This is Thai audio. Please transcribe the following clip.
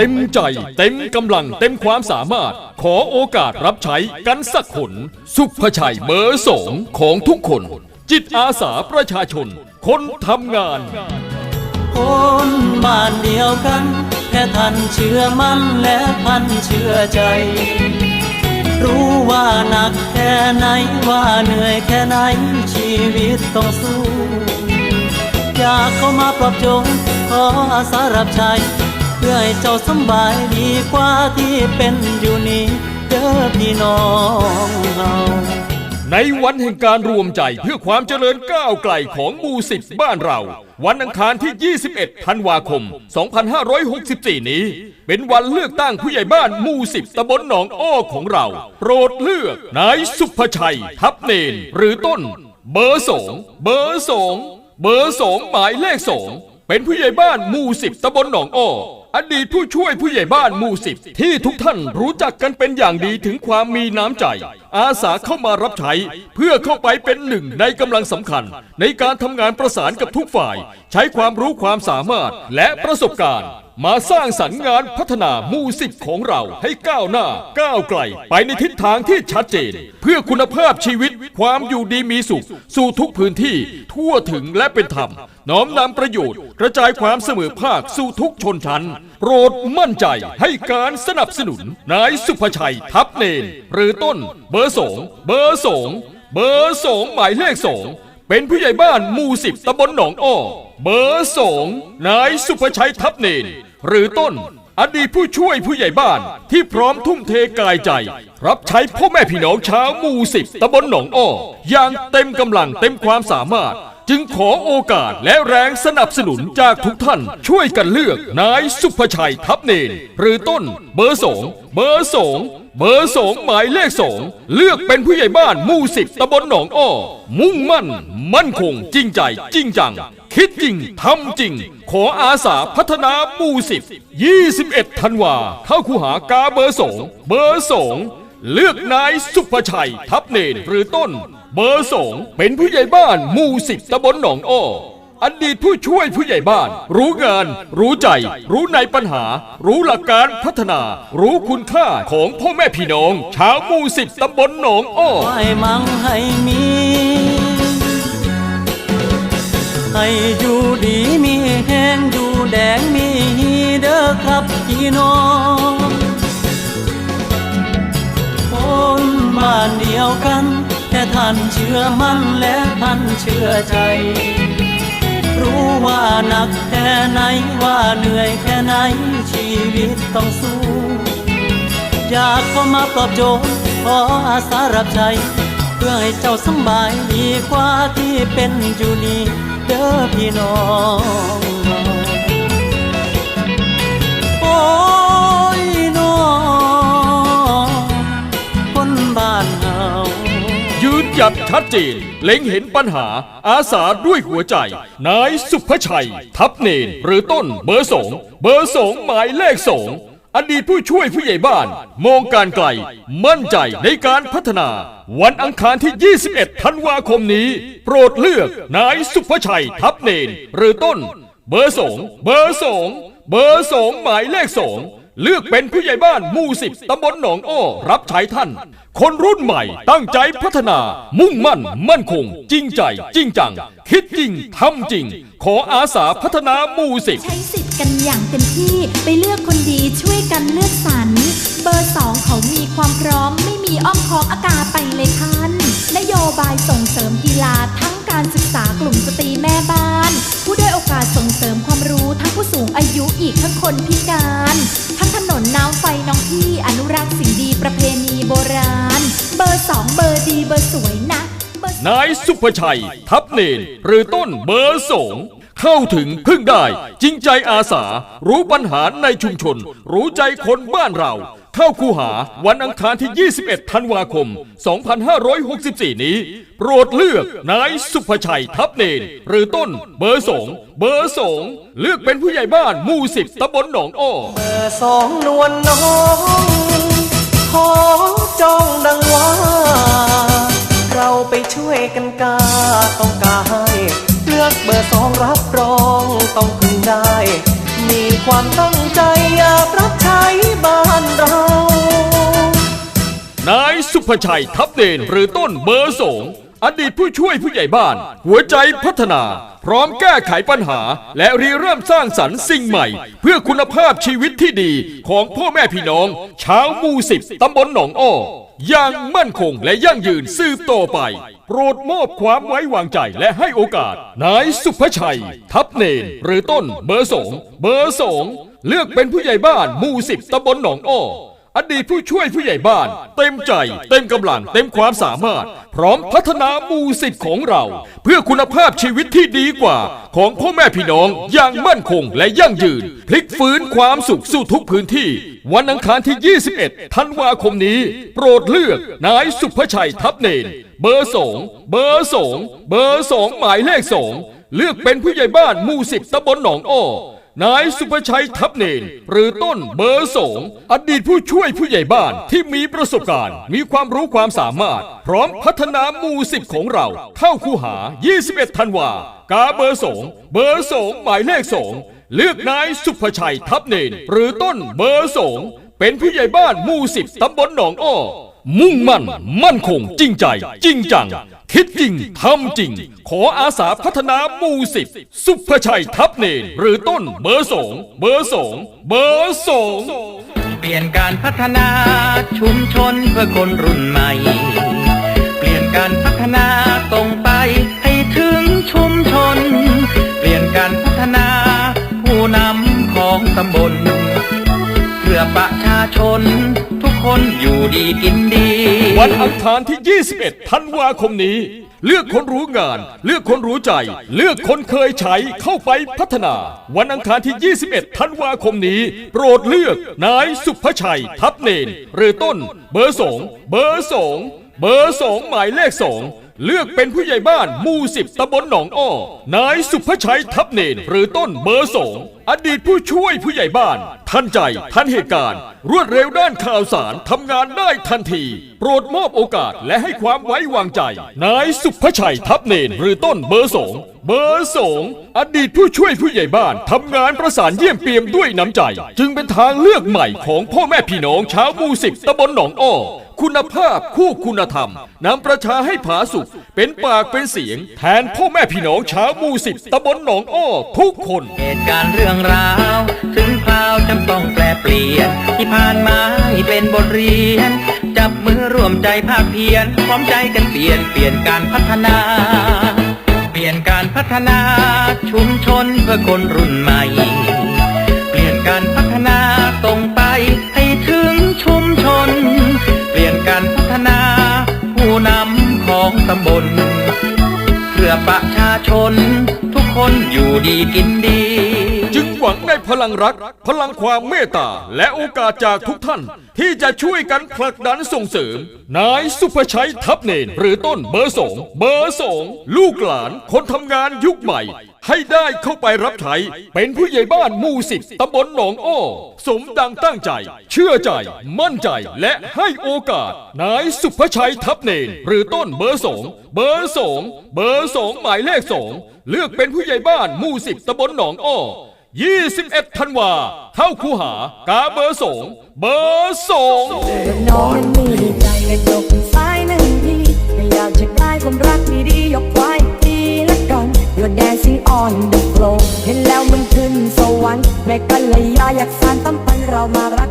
ต็มใจ เต็มกำลัง เต็มความสามารถ ขอโอกาสรับใช้กันสักคน สุภชัยเบอร์สองของทุกคน จิตอาสาประชาชน คนทำงาน คนบ้านเดียวกัน แค่ท่านเชื่อมั่นและพันเชื่อใจ รู้ว่าหนักแค่ไหนว่าเหนื่อยแค่ไหนชีวิตต้องสู้ อยากเข้ามาปรับจงขออาสารับใช้ เพื่อให้เจ้าสบายดีกว่าที่เป็นอยู่นี้เด้อพี่น้องเฮาในวันแห่งการรวมใจเพื่อความเจริญก้าวไกลของหมู่สิบบ้านเรา วันอังคารที่ 21 ธันวาคม 2564 นี้ เป็นวันเลือกตั้งผู้ใหญ่บ้านหมู่สิบตำบลหนองอ้อของเรา โปรดเลือกนายสุภชัย ทับเนน หรือต้น เบอร์สองเบอร์สองเบอร์สองหมายเลขสองเป็นผู้ใหญ่บ้านหมู่สิบตำบลหนองอ้อ อดีตผู้ช่วยผู้ใหญ่บ้านหมู่สิบที่ทุกท่านรู้จักกันเป็นอย่างดีถึงความมีน้ำใจอาสาเข้ามารับใช้ เพื่อเข้าไปเป็นหนึ่งในกำลังสำคัญ ในการทำงานประสานกับทุกฝ่าย ใช้ความรู้ความสามารถและประสบการณ์ มาสร้างสรรค์งานพัฒนาหมู่สิบของเราให้ก้าวหน้า ก้าวไกล ไปในทิศทางที่ชัดเจน เพื่อคุณภาพชีวิต ความอยู่ดีมีสุข สู่ทุกพื้นที่ ทั่วถึงและเป็นธรรม น้อมนำประโยชน์ กระจายความเสมอภาคสู่ทุกชนชั้น โปรดมั่นใจให้การสนับสนุนนายสุภชัยทับเนน หรือต้นเบอร์สองเบอร์สองเบอร์สองหมายเลขสองเป็นผู้ใหญ่บ้านหมู่สิบตำบลหนองอ้อเบอร์สองนายสุภชัยทับเนน หรือต้นอดีตผู้ช่วยผู้ใหญ่บ้านที่พร้อมทุ่มเทกายใจ รับใช้พ่อแม่พี่น้องชาวหมู่สิบตำบลหนองอ้ออย่างเต็มกำลังเต็มความสามารถ จึงขอโอกาสและแรงสนับสนุนจากทุกท่านช่วยกันเลือกนายสุภชัยทับเนนหรือต้นเบอร์สองเบอร์สองเบอร์สองหมายเลขสองเลือกเป็นผู้ใหญ่บ้านมู่สิบตำบลหนองอ้อ มุ่งมั่น มั่นคงจริงใจจริงจัง คิดจริงทำจริง ขออาสาพัฒนามู่สิบ21ธันวาเข้าคูหากาเบอร์สองเบอร์สองเลือกนายสุภชัยทับเนนหรือต้น เบอร์สองเป็นผู้ใหญ่บ้านหมู่สิบตำบลหนองอ้ออดีตผู้ช่วยผู้ใหญ่บ้าน รู้งาน รู้ใจ รู้ในปัญหา รู้หลักการพัฒนา รู้คุณค่าของพ่อแม่พี่น้อง ชาวหมู่สิบตำบลหนองอ้อให้มั่งให้มีให้อยู่ดีมีแห้งอยู่แดงมีเด้อครับพี่น้องคนบ้านเดียวกัน ท่านเชื่อมั่นและท่านเชื่อใจ รู้ว่าหนักแค่ไหนว่าเหนื่อยแค่ไหนชีวิตต้องสู้ อยากเข้ามาปลอบโยนขออาสารับใช้เพื่อให้เจ้าสบายดีกว่าที่เป็นอยู่นี้เด้อพี่น้อง โอ้ ยืนหยัดชัดเจน เล็งเห็นปัญหา อาสาด้วยหัวใจ นายสุภชัย ทับเนน หรือต้นเบอร์สองเบอร์สองหมายเลขสองอดีตผู้ช่วยผู้ใหญ่บ้าน มองการไกล มั่นใจในการพัฒนา วันอังคารที่ 21 ธันวาคมนี้ โปรดเลือกนายสุภชัย ทับเนน หรือต้น เบอร์สองเบอร์สองเบอร์สองหมายเลขสอง เลือกเป็นผู้ใหญ่บ้านหมู่สิบตำบลหนองอ้อรับใช้ท่าน คนรุ่นใหม่ตั้งใจพัฒนา มุ่งมั่น มั่นคง จริงใจ จริงจัง คิดจริงทำจริง ขออาสาพัฒนาหมู่สิบใช้สิทธิ์กันอย่างเต็มที่ไปเลือกคนดีช่วยกันเลือกสรรเบอร์สองเขามีความพร้อม ไม่มีอ้อมค้อมอากาศไปเลยท่านนโยบายส่งเสริมกีฬาทั การศึกษากลุ่มสตรีแม่บ้าน ผู้ได้อยโอกาสส่งเสริมความรู้ทั้งผู้สูงอายุอีกทั้งคนพิการ ทั้งถนนน้ำไฟน้องที่อนุรักษ์สิ่งดีประเพณีโบราณ เบอร์สองเบอร์ดีเบอร์สวยนะนายสุภชัย ทับเนนหรือต้นเบอร์สองเข้าถึงพึ่งได้ จริงใจอาสา รู้ปัญหาในชุมชน รู้ใจคนบ้านเรา เข้าคูหาวันอังคารที่ 21 ธันวาคม 2564 นี้ โปรดเลือกนายสุภชัยทับเนน หรือต้นเบอร์สองเบอร์สองเลือกเป็นผู้ใหญ่บ้านหมู่สิบตำบลหนองอ้อเบอร์สองนวลน้องขอจองดังว่า เราไปช่วยกันกาต้องกายเลือกเบอร์สองรับรองต้องพึงได้ มีความตั้งใจอยา สุภชัยทับเดนหรือต้นเบอร์สงอดีตผู้ช่วยผู้ใหญ่บ้าน หัวใจพัฒนา พร้อมแก้ไขปัญหา และรีเริ่มสร้างสรรค์สิ่งใหม่ เพื่อคุณภาพชีวิตที่ดีของพ่อแม่พี่น้อง ชาวมูสิบตำบลหนองอ้ออย่างมั่นคงและยั่งยืนสืบต่อไป โปรดมอบความไว้วางใจและให้โอกาส นายสุภชัย ทับเนน หรือต้นเบอร์สงเบอร์สงเลือกเป็นผู้ใหญ่บ้านมูสิบตำบลหนองอ้อ อดีตผู้ช่วยผู้ใหญ่บ้าน เต็มใจ เต็มกำลัง เต็มความสามารถ พร้อมพัฒนาหมู่สิทธิ์ของเรา เพื่อคุณภาพชีวิตที่ดีกว่า ของพ่อแม่พี่น้องอย่างมั่นคงและยั่งยืน พลิกฟื้นความสุขสู่ทุกพื้นที่ วันอังคารที่ 21 ธันวาคมนี้ โปรดเลือกนายสุภชัยทับเนนเบอร์สองเบอร์สองเบอร์สองหมายเลขสองเลือกเป็นผู้ใหญ่บ้านหมู่สิบตำบลหนองอ้อ นายสุภชัยทับเนน หรือต้นเบอร์สองอดีตผู้ช่วยผู้ใหญ่บ้านที่มีประสบการณ์ มีความรู้ความสามารถ พร้อมพัฒนาหมู่สิบของเรา เข้าคู่หา 21 ธันวา กาเบอร์สองเบอร์สองหมายเลขสองเลือกนายสุภชัยทับเนน หรือต้นเบอร์สองเป็นผู้ใหญ่บ้านหมู่สิบตำบลหนองอ้อมุ่งมั่น มั่นคงจริงใจ จริงจัง คิดจริงทำจริง ขออาสาพัฒนาหมู่สิบสุภชัยทับเนนหรือต้นเบอร์สองเบอร์สองเบอร์สองเปลี่ยนการพัฒนาชุมชนเพื่อคนรุ่นใหม่ เปลี่ยนการพัฒนาตรงไปให้ถึงชุมชน เปลี่ยนการพัฒนาผู้นำของตำบล เพื่อประชาชน คนอยู่ดีกินดี วันอังคารที่ 21 ธันวาคมนี้ เลือกคนรู้งาน เลือกคนรู้ใจ เลือกคนเคยใช้เข้าไปพัฒนา วันอังคารที่ 21 ธันวาคมนี้ โปรดเลือกนายสุภชัย ทับเนน หรือต้น เบอร์สองเบอร์สองเบอร์สองหมายเลขสองเลือกเป็นผู้ใหญ่บ้านหมู่สิบตำบลหนองอ้อนายสุภชัยทับเนน หรือต้นเบอร์สอง อดีตผู้ช่วยผู้ใหญ่บ้านทันใจทันเหตุการณ์ รวดเร็วด้านข่าวสารทำงานได้ทันที โปรดมอบโอกาสและให้ความไว้วางใจ นายสุภชัยทับเนนหรือต้นเบอร์สองเบอร์สองอดีตผู้ช่วยผู้ใหญ่บ้านทำงานประสานเยี่ยมเปียมด้วยน้ำใจ จึงเป็นทางเลือกใหม่ของพ่อแม่พี่น้องชาวมูสิบตำบลหนองอ้อ คุณภาพคู่คุณธรรมนำประชาให้ผาสุกเป็นปากเป็นเสียง แทนพ่อแม่พี่น้องชาวมูสิบตำบลหนองอ้อทุกคน เหตุการณ์เรื่องราว ถึงคราวจำต้องแปลเปลี่ยน ที่ผ่านมาให้เป็นบทเรียน จับมือร่วมใจภาคเพียรพร้อมใจกันเปลี่ยนเปลี่ยนการพัฒนา เปลี่ยนการพัฒนาชุมชนเพื่อคนรุ่นใหม่ เปลี่ยนการ การพัฒนา ผู้นำของตำบล เพื่อประชาชน ทุกคนอยู่ดีกินดี วังในพลังรัก พลังความเมตตา และโอกาสจากทุกท่าน ที่จะช่วยกันผลักดันส่งเสริม นายสุภชัยทับเนน หรือต้นเบอร์สองเบอร์สองลูกหลานคนทำงานยุคใหม่ ให้ได้เข้าไปรับใช้ เป็นผู้ใหญ่บ้านหมู่สิบตำบลหนองอ้อ สมดังตั้งใจ เชื่อใจ มั่นใจและให้โอกาส นายสุภชัยทับเนน หรือต้นเบอร์สองเบอร์สองเบอร์สองหมายเลขสองเลือกเป็นผู้ใหญ่บ้านหมู่สิบตำบลหนองอ้อ 21ธันวา เข้าคูหากาเบอร์สงเบอร์สองนอนมีใจและยกเป็นสายหนึ่งทีไม่อยากจะได้ความรักดีๆยกไว้ทีละกัน You're dancing on the floor เห็นแล้วมันขึ้นสวรรค์แม่กันเลยอยากสานตั้มพันเรามารัก